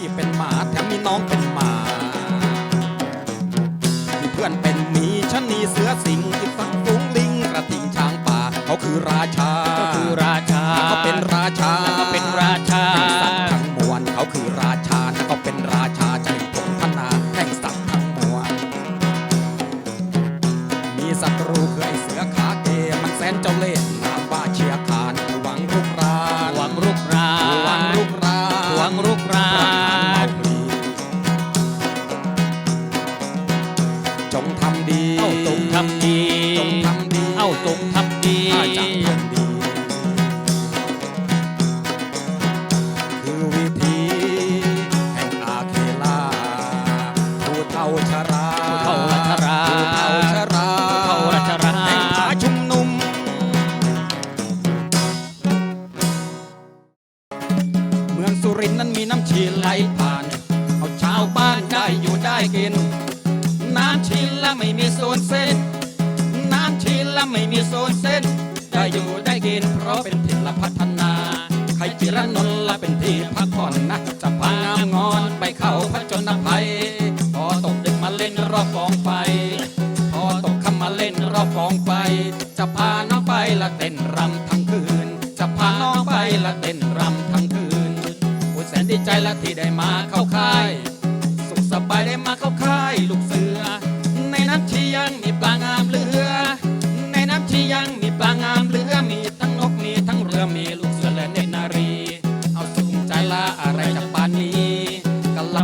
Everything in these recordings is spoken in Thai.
พี่เป็นหมาแถมมีน้องเป็นหมา มีเพื่อนเป็นหมีชะนีเสือสิงอีกฝังฝูงลิงกระทิงช้างป่า เขาคือราชา ก็คือราชา เขาเป็นราชาแล้วก็เป็นราำดีเอ้าจงทำดีถ้าจะทำดี คือวิธีแห่งอาเคลาผู้เท่าชราผู้เฒ่ารัชราผู้เท่าชราผู้เฒ่ารัชราแห่งผาชุมนุม เมืองสุรินทร์นั้นมีน้ำชีไหลผ่าน เอาชาวบ้านได้อยู่ได้กิน น้ำชีละไม่มีโซนเส้นน้ำชีละไม่มีโซนเส้น ได้อยู่ได้กินเพราะเป็นทิศละพัฒนา ใครจิรนนท์ละเป็นที่พักผ่อนนะจะพางามงอนไปเข้าพระจนภัย พอตกดึกมาเล่นรอบกองไฟ พอตกค่ำมาเล่นรอบกองไฟ จะพาน้องไปละเต้นรำทั้งคืน จะพาน้องไปละเต้นรำทั้งคืนโอ้ยแสนดีใจละที่ได้มาเข้าค่าย สุขสบายได้มาเข้า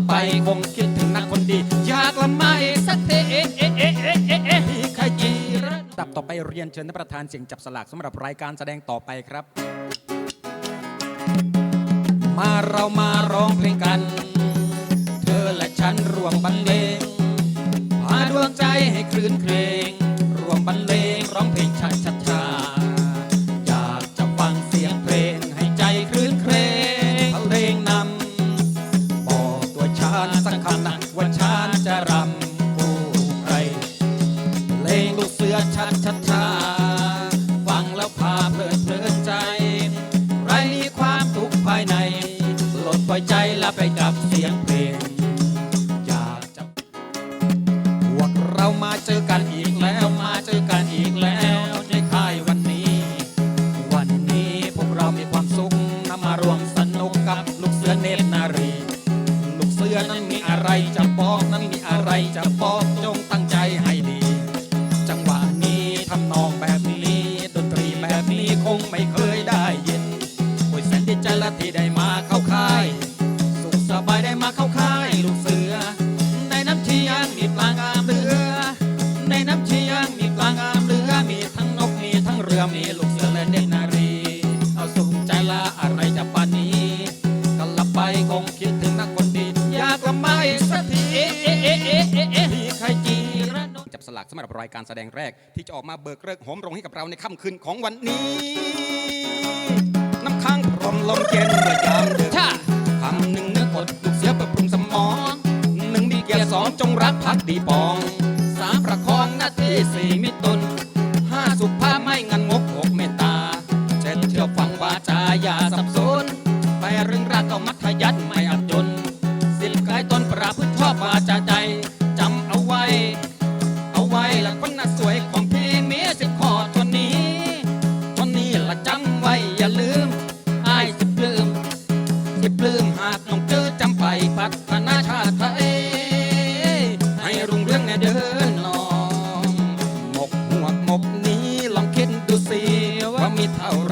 ไปคงคิดถึงนักคนดี อยากละไม่สักเทเอะเอะเอะเอะเอะเอะขยีระดับต่อไปเรียนเชิญท่านประธานเสียงจับสลากสำหรับรายการแสดงต่อไปครับ มาเรามาร้องเพลงกัน เพลิดเพลินใจ ไรมีความทุกข์ภายในลดปล่อยใจและไปกับเสียงเพลง อยากจะพวกเรามาเจอกัน ใจละที่ได้มาเข้าค่าย สุขสบายได้มาเข้าค่ายลูกเสือ ในน้ำชียังมีปลางามเรือ ในน้ำชียังมีปลางามเรือ มีทั้งนกมีทั้งเรือมีลูกเสือและเด็กนารี เอาสุขใจละอะไรจะปานนี้กันละไปคงคิดถึงนักคนดีอยากกละไม่สักทีที่ใครจีระนจับสลากสำหรับรายการแสดงแรกที่จะออกมาเบิกเลิกโหมโรงให้กับเราในค่ำคืนของวันนี้าง เท่า